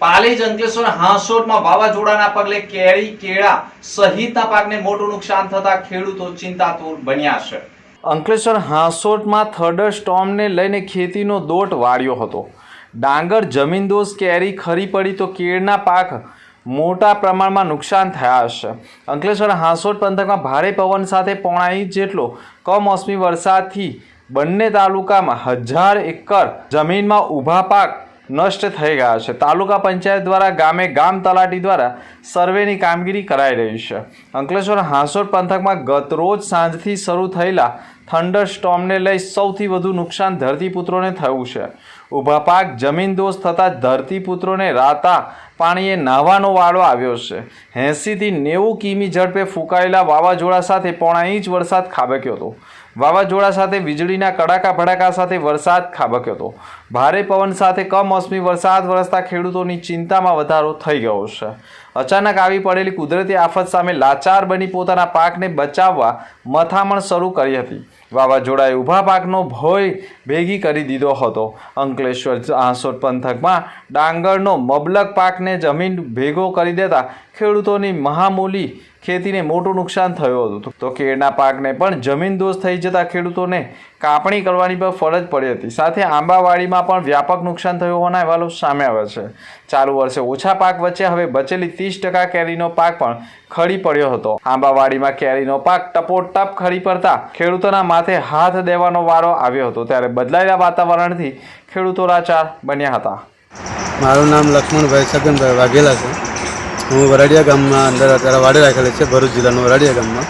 પાલેજ અંકલેશ્વર હાંસોટમાં વાવાઝોડાના પગલે કેરી કેળા સહિતના પાકને મોટું નુકસાન થતા ખેડૂતો ચિંતાતુર બન્યા છે. અંકલેશ્વર હાંસોટમાં થર્ડર સ્ટોર્મને લઈને ખેતીનો દોટ વાળ્યો હતો. ડાંગર જમીનદોષ કેરી ખરી પડી તો કેળના પાક મોટા પ્રમાણમાં નુકસાન થયા હશે. અંકલેશ્વર હાંસોટ પંથકમાં ભારે પવન સાથે પોણા ઇંચ જેટલો કમોસમી વરસાદથી બંને તાલુકામાં હજાર એકર જમીનમાં ઊભા પાક નષ્ટ થઈ ગયા છે. તાલુકા પંચાયત દ્વારા ગામે ગામ તલાટી દ્વારા સર્વેની કામગીરી કરાઈ રહી છે. અંકલેશ્વર હાંસોટ પંથકમાં ગત રોજ સાંજથી શરૂ થયેલા થંડર સ્ટોર્મને લઈ સૌથી વધુ નુકસાન ધરતીપુત્રોને થયું છે. ઊભા પાક જમીન દોષ થતાં ધરતીપુત્રોને રાતા પાણીએ નાહવાનો વાળો આવ્યો છે. એંસીથી નેવું કિમી ઝડપે ફૂંકાયેલા વાવાઝોડા સાથે પોણા ઇંચ વરસાદ ખાબક્યો હતો. વાવાઝોડા સાથે વીજળીના કડાકા ભડાકા સાથે વરસાદ ખાબક્યો હતો. ભારે પવન સાથે કમોસમી વરસાદ વરસતા ખેડૂતોની ચિંતામાં વધારો થઈ ગયો છે. અચાનક આવી પડેલી કુદરતી આફત સામે લાચાર બની પોતાના પાકને બચાવવા મથામણ શરૂ કરી હતી. વાવાઝોડાએ ઊભા પાકનો ભય ભેગી કરી દીધો હતો. અંકલેશ્વર આંસોટ પંથકમાં ડાંગરનો મબલક પાકને જમીન ભેગો કરી દેતા ખેડૂતોની મહામૂલી ખેતીને મોટું નુકસાન થયું હતું. તો કેળના પાકને પણ જમીન દોષ થઈ જતા ખેડૂતોને કાપણી કરવાની પણ ફરજ પડી હતી. સાથે આંબાવાડીમાં પણ વ્યાપક નુકસાન થયું હોવાના અહેવાલો સામે આવ્યા છે. ચાલુ વર્ષે ઓછા પાક વચ્ચે હવે બચેલી ત્રીસ ટકા કેરીનો પાક પણ ખડી પડ્યો હતો. આંબાવાડીમાં કેરીનો પાક ટપોટપ ખરી પડતા ખેડૂતોના માથે હાથ દેવાનો વારો આવ્યો હતો. ત્યારે બદલાયેલા વાતાવરણથી ખેડૂતો લાચાર બન્યા હતા. મારું નામ લક્ષ્મણભાઈ છગનભાઈ વાઘેલા છે. હું વરાડિયા ગામમાં અંદર અત્યારે વાડી રાખેલી છે, ભરૂચ જિલ્લાનું વરાડિયા ગામમાં.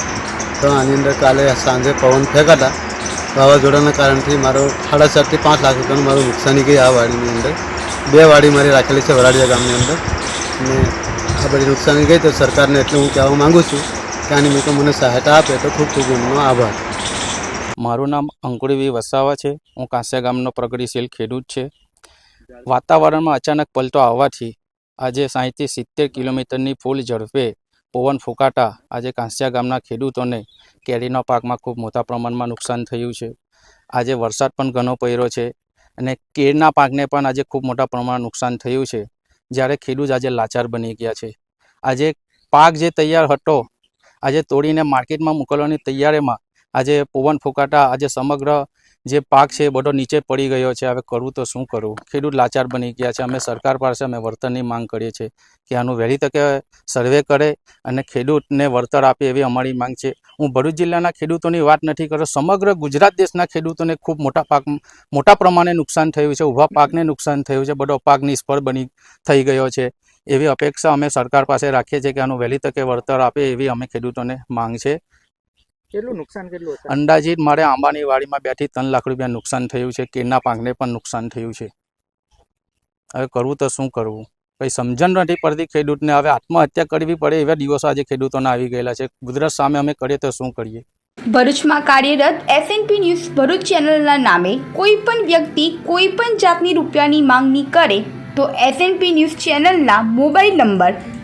તો આની અંદર કાલે સાંજે પવન ફેંકાતા વાવાઝોડાના કારણથી મારો સાડા ચારથી પાંચ લાખ રૂપિયાનું મારું નુકસાની ગઈ આ વાડીની અંદર. બે વાડી મારી રાખેલી છે વરાડિયા ગામની અંદર. અને આ બધી નુકસાની ગઈ તો સરકારને એટલું હું કહેવા માગું છું કે આની મિત્રો મને સહાયતા આપે તો ખૂબ ખૂબ એમનો આભાર. મારું નામ અંકુરીવી વસાવા છે. હું કાંસ્યા ગામનો પ્રગતિશીલ ખેડૂત છે. વાતાવરણમાં અચાનક પલટો આવવાથી આજે સાહીઠથી સિત્તેર કિલોમીટરની ફૂલ ઝડપે પવન ફૂંકાતા આજે કાંસિયા ગામના ખેડૂતોને કેરીના પાકમાં ખૂબ મોટા પ્રમાણમાં નુકસાન થયું છે. આજે વરસાદ પણ ઘણો પડ્યો છે અને કેળના પાકને પણ આજે ખૂબ મોટા પ્રમાણમાં નુકસાન થયું છે, જ્યારે ખેડૂત આજે લાચાર બની ગયા છે. આજે પાક જે તૈયાર હતો, આજે તોડીને માર્કેટમાં મોકલવાની તૈયારીમાં આજે પવન ફૂંકાતા આજે સમગ્ર જે પાક છે એ બધો નીચે પડી ગયો છે. હવે કરવું તો શું કરવું? ખેડૂત લાચાર બની ગયા છે. અમે સરકાર પાસે અમે વળતરની માંગ કરીએ છીએ કે આનું વહેલી તકે સર્વે કરે અને ખેડૂતને વળતર આપે એવી અમારી માંગ છે. હું ભરૂચ જિલ્લાના ખેડૂતોની વાત નથી કરતો. સમગ્ર ગુજરાત દેશના ખેડૂતોને ખૂબ મોટા પાક, મોટા પ્રમાણે નુકસાન થયું છે. ઊભા પાકને નુકસાન થયું છે. બધો પાક નિષ્ફળ બની, થઈ ગયો છે. એવી અપેક્ષા અમે સરકાર પાસે રાખીએ છીએ કે આનું વહેલી તકે વળતર આપે એવી અમે ખેડૂતોને માંગ છે. કેટલું નુકસાન કેટલું હતું? અંદાજિત મારે આંબાની વાડીમાં બેથી ત્રણ લાખ રૂપિયા નુકસાન થયું છે કેળના પાકને પણ નુકસાન થયું છે. હવે કરવું તો શું કરવું? કંઈ સમજણ નથી પડતી ખેડૂતને હવે આત્મહત્યા કરવી પડે એવા દિવસો આજે ખેડૂતોને આવી ગયેલા છે. ગુજરાત સામે અમે કરીએ તો શું કરીએ? ભરૂચમાં કાર્યરત એસએનપી ન્યૂઝ ભરૂચ ચેનલના નામે કોઈ પણ વ્યક્તિ કોઈ પણ જાતની રૂપિયાની માંગણી કરે તો એસએનપી ન્યૂઝ ચેનલના મોબાઈલ નંબર